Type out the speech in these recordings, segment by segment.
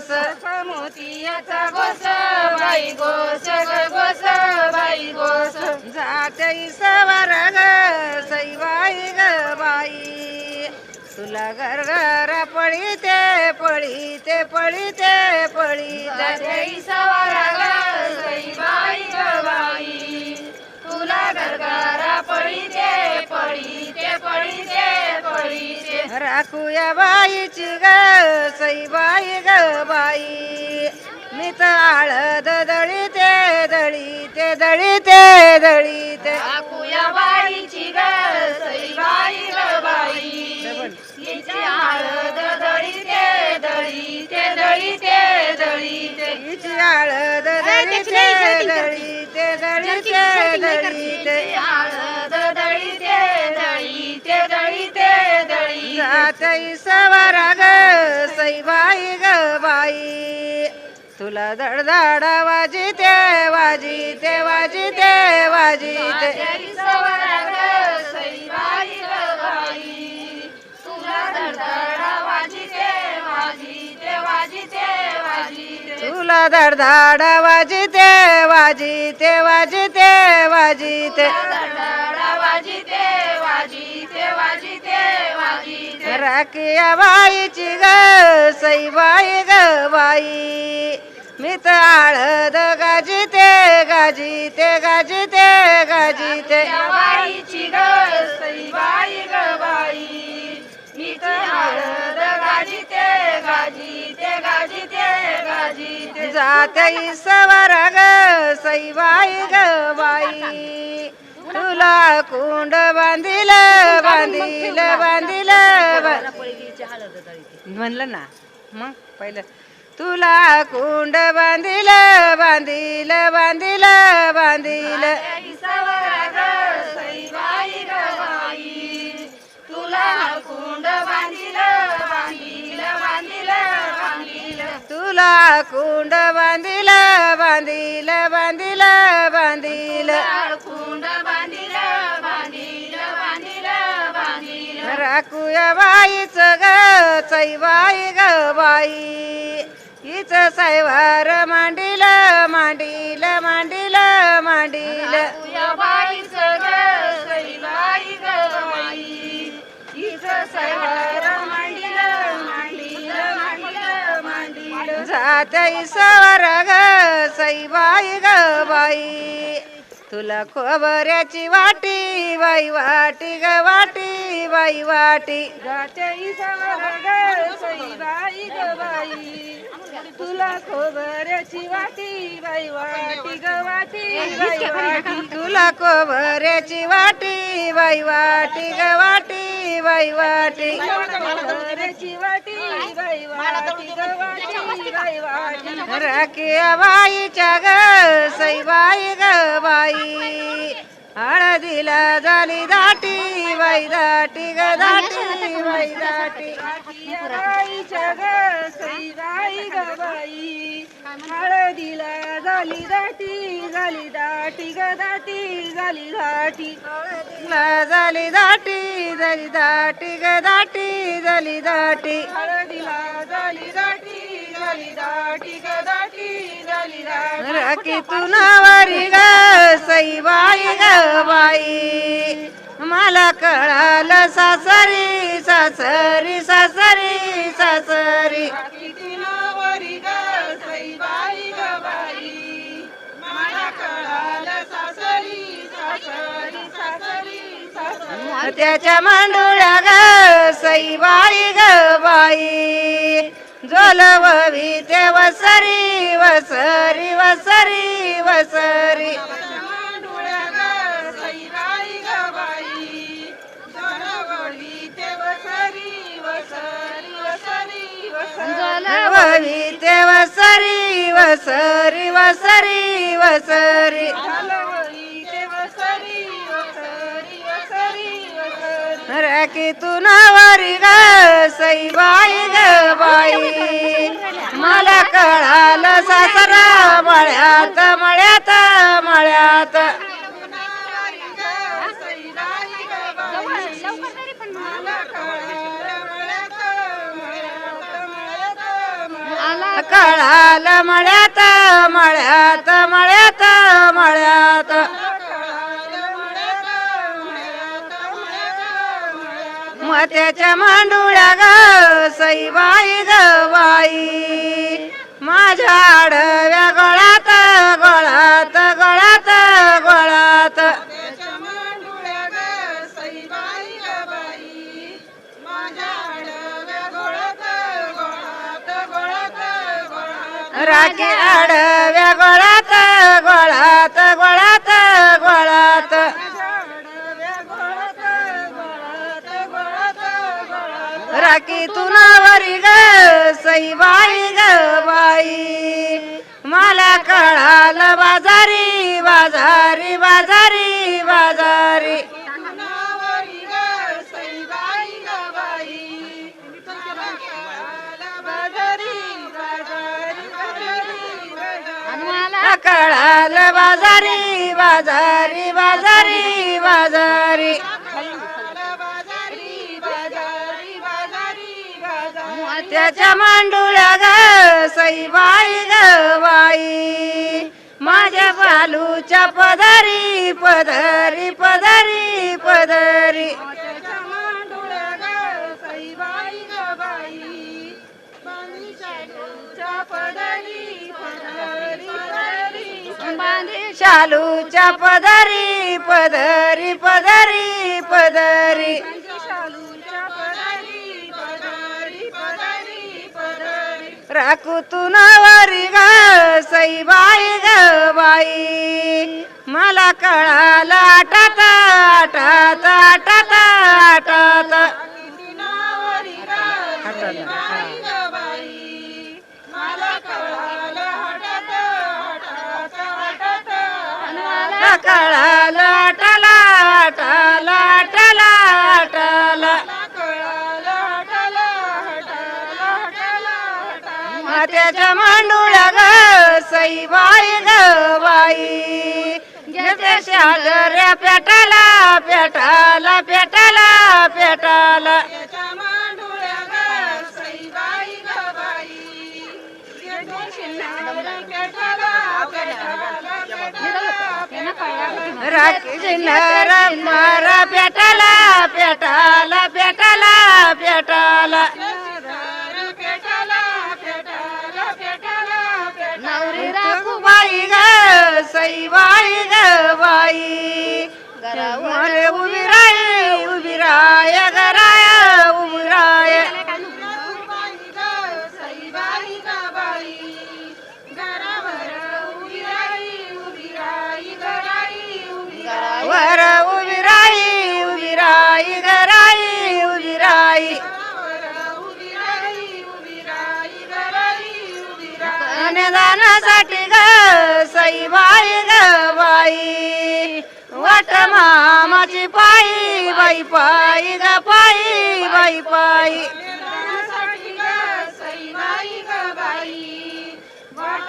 गोस मोतियाचा गोस बाई गोस गोस बाई गोस जाते सवार ग सई बाई ग बाई तुला घर घरघरा पळीते पळीते पळीते पळी जय सवारा ग सई बाई ग बाई तुला गरगारा पळीते पळीते पळीते पळीते राखूया बाईची ग सईबाई जातई सवारा ग सईबाई ग बाई. तुला वाजिते वाजिते जय सवारा ग सई बाई ग बाई. तुला धडधाडा वाजिते वाजिते वाजिते वाजिते. धडधडा वाजिते वाजिते वाजिते. वाजिते. राखिया बाईची ग सईबाई ग बाई. मी तर आळद गाजिते गाजिते गाजिते गाजिते. बाईची ग सई बाई ग बाई. जातई सवारा ग सईबाई ग बाई. तुला कुंड बांधिल बांधिल बांधिल म्हणलं ना मग पहिलं. तुला कुंड बांधिल बांधिल बांधिल बांधिल. तुला कुंड बांधिल बांधिल बांधिल बांधिल. कुंड बांधिल बांधिल बांधिल बांधिल. राखूया बाईच ग सईबाई ग बाई. हिच सायवार मांडील मांडील मांडील मांडील. बाईच बाई ग बाई हिचं सैवार मांडील मांडील मांडील मांडील जातई सवार ग सईबाई ग बाई. तुला खोबऱ्याची वाटी बाई वाटी ग वाटी बाई वाटी. सवरा ग बाई ग बाई. तुला खोबऱ्याची वाटी बाई वाटी ग वाटी बाई वाटी. तुला खोबऱ्याची वाटी बाई वाटी ग वाटी. बाई वाटी खोबऱ्याची वाटी बाई वाटी ग वाटी बाई वाटी राखिया बाईच्या ग सईबाई ग बाई. हळदीला झाली दाटी बाई दाटी ग दाटी बाई दाटी. बाईच्या ग सई बाई ग बाई. हळदीला झाली दाटी झाली दाटी ग दाटी झाली दाटी. ला झाली दाटी झाली दाटी ग दाटी झाली दाटी. हळदीला झाली दाटी झाली दाटी ग दाटी झाली दाटी. राखी तू नावारी ग सईबाई ग बाई. मला कळालं सासरी सासरी सासरी सासरी. त्याच्या मांडुळ्या ग बाई सई बाई ग बाई. जोलवी ते वसरी वसरी वसरी वसरी. वसरी वसरी वसरी वसरी हलवडी ते वसरी वसरी वसरी की राखी तू नावारी ग सईबाई ग बाई. मला कळालं सासरा मळ्यात मळ्यात मळ्यात. नावारी मळ्यात मळ्यात मळ्यात मळ्यात. मत्याच्या मांडुळ्या ग सईबाई ग बाई. माझ्या आडव्या गळात गळात गळात गळात राखी आडव्या गळात गळात गळात गळात की तुनावरी ग सई बाई ग बाई. मला कळाल बाजारी बाजारी बाजारी बाजारी. कळाल बाजारी बाजारी बाजारी बाजारी. त्याच्या मांडुळ्या ग सईबाई ग बाई. माझ्या बालूच्या पदरी पदरी पदरी पदरी. शालूच्या पदरी पदरी पदरी पदरी. राखू तू नवरी ग सईबाई ग बाई. मला कळालं आटात आटात आटात आटात कळालं त्याच्या मांडुळ्या ग सईबाई ग बाई. घेते पेटाला पेटाला पेटाला पेटाला मारा पेटाला पेटाला पेटाला पेटाला बाई ग सईबाई ग बाई. मला उभी राय उभी राय गराय दानासाठी ग सईबाई ग बाई. वाट मामाची पायी बाई पायी ग पायी बाई पायी. वाट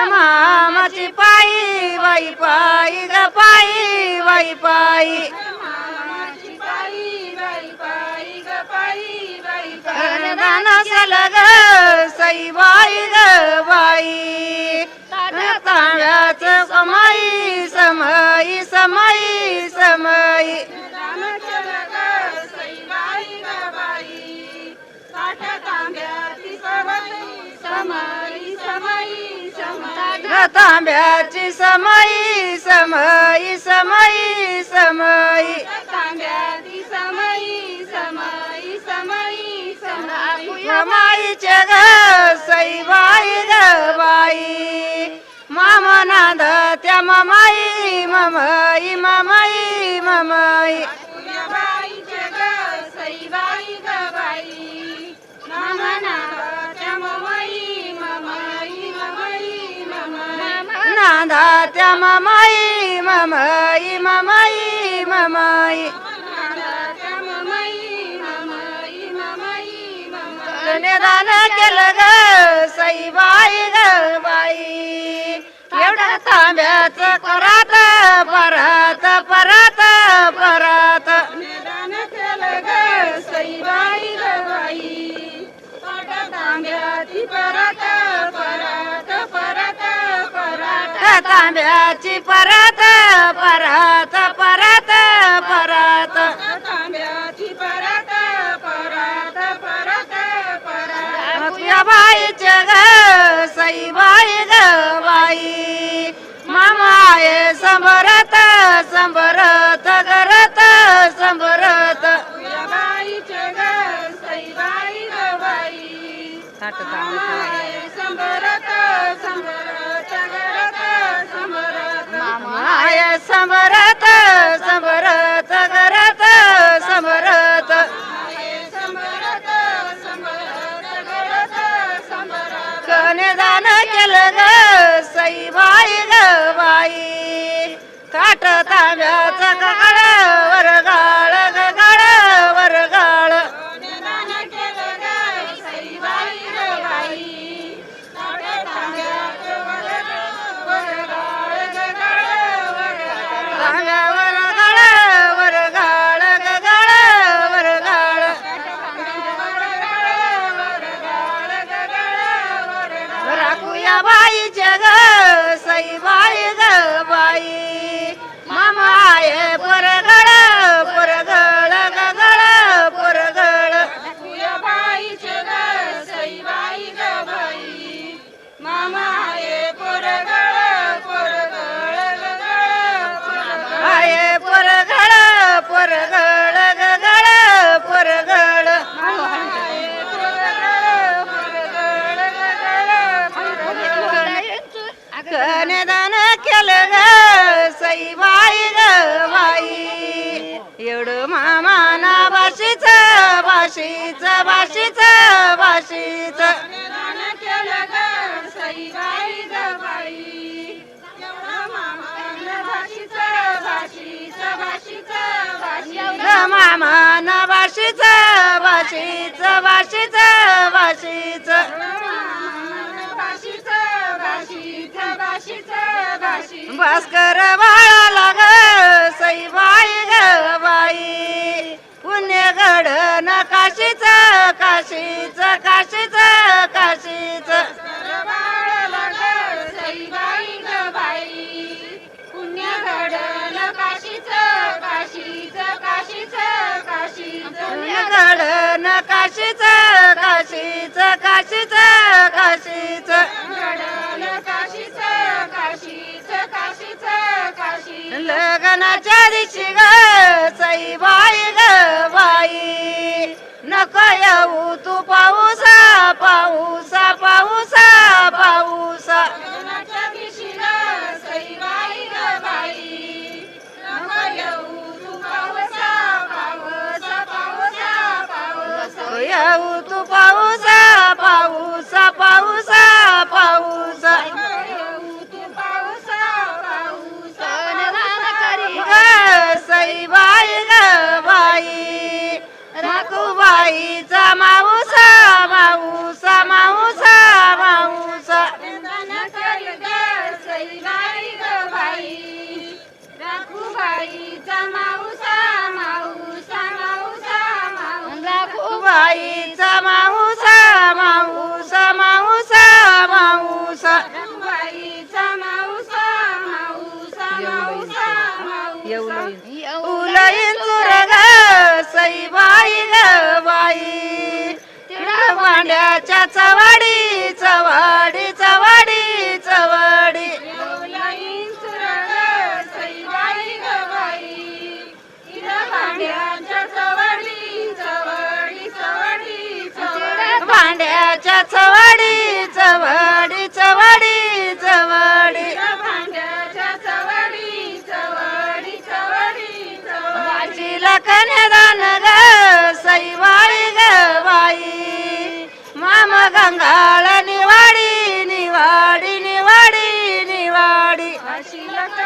मामाची पायी बाई पायी ग पायी बाई पायी. दाना सलग सईबाई ग बाई. तांब्याच समाई समई समई समई. तांब्याची समई समई समई समई. माईचे ग सईबाई ग बाई मामा नांद त्या मामाई मामाई मामाई मामाई नांदा त्या मामाई मामाई मामाई मामाई. दान केलं ग साई बाई ग बाई. एवढ्या तांब्याच परत परत परत परत. परत परत परत तांब्याची परत वाशीच वाशीच वाशीच वाशीच. भास्कर वाळा लाग सई बाई ग बाई. पुण्य न काशीच काशीच काशीच. काशीच बाई. घडल काशीच काशीच काशीच ग साई बाई ग बाई. नको येऊ तू पाऊसा पाऊसा पाऊसा पाऊस. येऊ तू पाऊस पाऊस पाऊस पाऊस. उलईन चुरग सई बाई. ग बाई. तिडा मांड्याच्या चवाडी चवाडी चवाडी चवाडी. भांड्याच्या चवाडी चवाडी. तुला कन्यादान ग सईवाळी ग माम गंगाळ निवाडी निवाडी निवाडी निवाडी अशी लक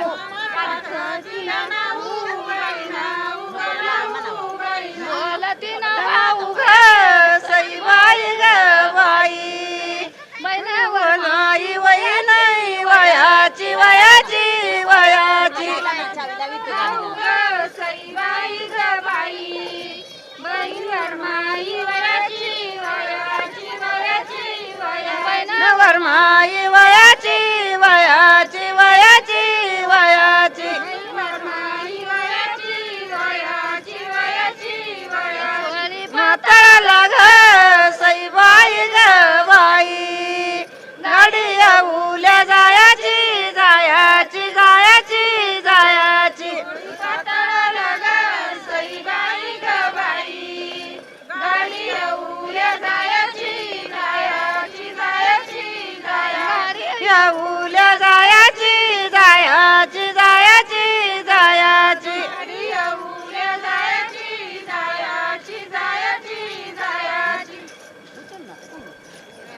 மாய